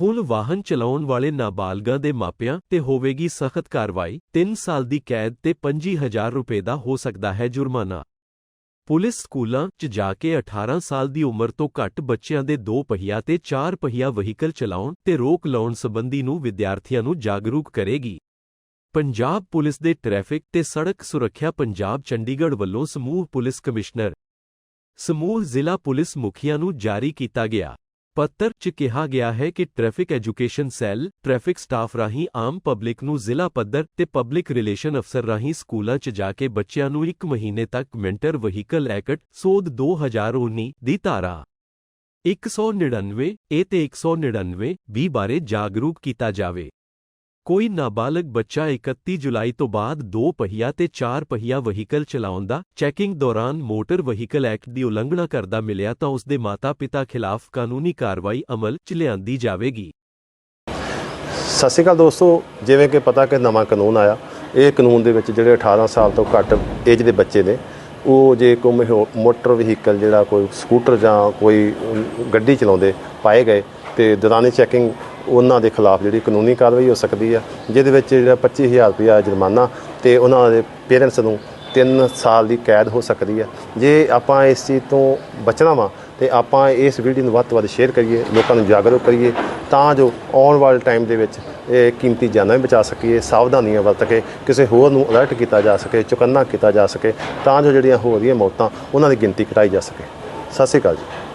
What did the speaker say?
ਹੁਣ ਵਾਹਨ ਚਲਾਉਣ ਵਾਲੇ ਨਾਬਾਲਗਾਂ ਦੇ ਮਾਪਿਆਂ ਤੇ ਹੋਵੇਗੀ ਸਖਤ ਕਾਰਵਾਈ 3 ਸਾਲ ਦੀ ਕੈਦ ਤੇ 25000 ਰੁਪਏ ਦਾ ਹੋ ਸਕਦਾ ਹੈ ਜੁਰਮਾਨਾ। ਪੁਲਿਸ ਸਕੂਲਾਂ 'ਚ ਜਾ ਕੇ 18 ਸਾਲ ਦੀ ਉਮਰ ਤੋਂ ਘੱਟ ਬੱਚਿਆਂ ਦੇ ਦੋ ਪਹੀਆ ਤੇ ਚਾਰ ਪਹੀਆ ਵਹੀਕਲ ਚਲਾਉਣ ਤੇ ਰੋਕ ਲਾਉਣ ਸੰਬੰਧੀ ਨੂੰ ਵਿਦਿਆਰਥੀਆਂ ਨੂੰ ਜਾਗਰੂਕ ਕਰੇਗੀ। ਪੰਜਾਬ ਪੁਲਿਸ ਦੇ ਟ੍ਰੈਫਿਕ ਤੇ ਸੜਕ ਸੁਰੱਖਿਆ ਪੰਜਾਬ ਚੰਡੀਗੜ੍ਹ ਵੱਲੋਂ ਸਮੂਹ ਪੁਲਿਸ ਕਮਿਸ਼ਨਰ। ਸਮੂਹ ਜ਼ਿਲ੍ਹਾ ਪੁਲਿਸ ਮੁਖੀਆਂ ਨੂੰ ਜਾਰੀ ਕੀਤਾ ਗਿਆ। ਪੱਤਰ 'ਚ ਕਿਹਾ ਗਿਆ ਹੈ ਕਿ traffic education cell traffic staff ਰਾਹੀਂ ਆਮ ਪਬਲਿਕ ਨੂੰ ਜ਼ਿਲ੍ਹਾ ਪੱਧਰ ਤੇ ਪਬਲਿਕ ਰਿਲੇਸ਼ਨ ਅਫਸਰ ਰਾਹੀਂ ਸਕੂਲਾਂ 'ਚ ਜਾ ਕੇ ਬੱਚਿਆਂ ਨੂੰ ਇੱਕ ਮਹੀਨੇ ਤੱਕ ਮੈਂਟਰ ਵਹੀਕਲ ਐਕਟ ਸੋਧ 2019 ਦੀ ਧਾਰਾ 199 ਏ ਤੇ 199 ਬੀ ਬਾਰੇ ਜਾਗਰੂਕ ਕੀਤਾ ਜਾਵੇ। ਕੋਈ ਨਾਬਾਲਗ ਬੱਚਾ 31 ਜੁਲਾਈ ਤੋਂ ਬਾਅਦ ਦੋ ਪਹੀਆ ਤੇ ਚਾਰ ਪਹੀਆ ਵਹੀਕਲ ਚਲਾਉਣ ਦਾ ਚੈਕਿੰਗ ਦੌਰਾਨ ਮੋਟਰ ਵਹੀਕਲ ਐਕਟ ਦੀ ਉਲੰਘਣਾ ਕਰਦਾ ਮਿਲਿਆ ਤਾਂ ਉਸ ਦੇ ਮਾਤਾ-ਪਿਤਾ ਖਿਲਾਫ ਕਾਨੂੰਨੀ ਕਾਰਵਾਈ ਅਮਲ 'ਚ ਲਿਆਂਦੀ ਜਾਵੇਗੀ। ਸਤਿ ਸ਼੍ਰੀ ਅਕਾਲ ਦੋਸਤੋ, ਜਿਵੇਂ ਕਿ ਪਤਾ ਕਿ ਨਵਾਂ ਕਾਨੂੰਨ ਆਇਆ, ਇਹ ਕਾਨੂੰਨ ਦੇ ਵਿੱਚ ਜਿਹੜੇ 18 ਸਾਲ ਤੋਂ ਘੱਟ ਏਜ ਦੇ ਬੱਚੇ ਨੇ, ਉਹ ਜੇ ਕੋਈ ਮੋਟਰ ਵਹੀਕਲ ਜਿਹੜਾ ਕੋਈ ਸਕੂਟਰ ਜਾਂ ਕੋਈ ਗੱਡੀ ਚਲਾਉਂਦੇ, ਪਾਏ ਗਏ ਤੇ ਦੌਰਾਨੀ ਚੈਕਿੰਗ ਉਹਨਾਂ ਦੇ ਖਿਲਾਫ ਜਿਹੜੀ ਕਾਨੂੰਨੀ ਕਾਰਵਾਈ ਹੋ ਸਕਦੀ ਆ, ਜਿਹਦੇ ਵਿੱਚ ਜਿਹੜਾ 25000 ਰੁਪਇਆ ਜੁਰਮਾਨਾ ਤੇ ਉਹਨਾਂ ਦੇ ਪੇਰੈਂਟਸ ਨੂੰ 3 ਸਾਲ ਦੀ ਕੈਦ ਹੋ ਸਕਦੀ ਹੈ ਜੇ ਆਪਾਂ ਇਸ ਚੀਜ਼ ਤੋਂ ਬਚਣਾ ਵਾ ਤੇ ਆਪਾਂ ਇਸ ਵੀਡੀਓ ਨੂੰ ਵੱਧ ਤੋਂ ਵੱਧ ਸ਼ੇਅਰ ਕਰੀਏ, ਲੋਕਾਂ ਨੂੰ ਜਾਗਰੂਕ ਕਰੀਏ, ਤਾਂ ਜੋ ਆਉਣ ਵਾਲੇ ਟਾਈਮ ਦੇ ਵਿੱਚ ਇਹ ਕੀਮਤੀ ਜਾਨਾਂ ਵੀ ਬਚਾ ਸਕੀਏ, ਸਾਵਧਾਨੀਆਂ ਵਰਤ ਕੇ ਕਿਸੇ ਹੋਰ ਨੂੰ ਅਲਰਟ ਕੀਤਾ ਜਾ ਸਕੇ, ਚੁਕੰਨਾ ਕੀਤਾ ਜਾ ਸਕੇ, ਤਾਂ ਜੋ ਜਿਹੜੀਆਂ ਹੋ ਰਹੀਆਂ ਮੌਤਾਂ, ਉਹਨਾਂ ਦੀ ਗਿਣਤੀ ਘਟਾਈ ਜਾ ਸਕੇ। ਸਤਿ ਸ਼੍ਰੀ ਅਕਾਲ ਜੀ।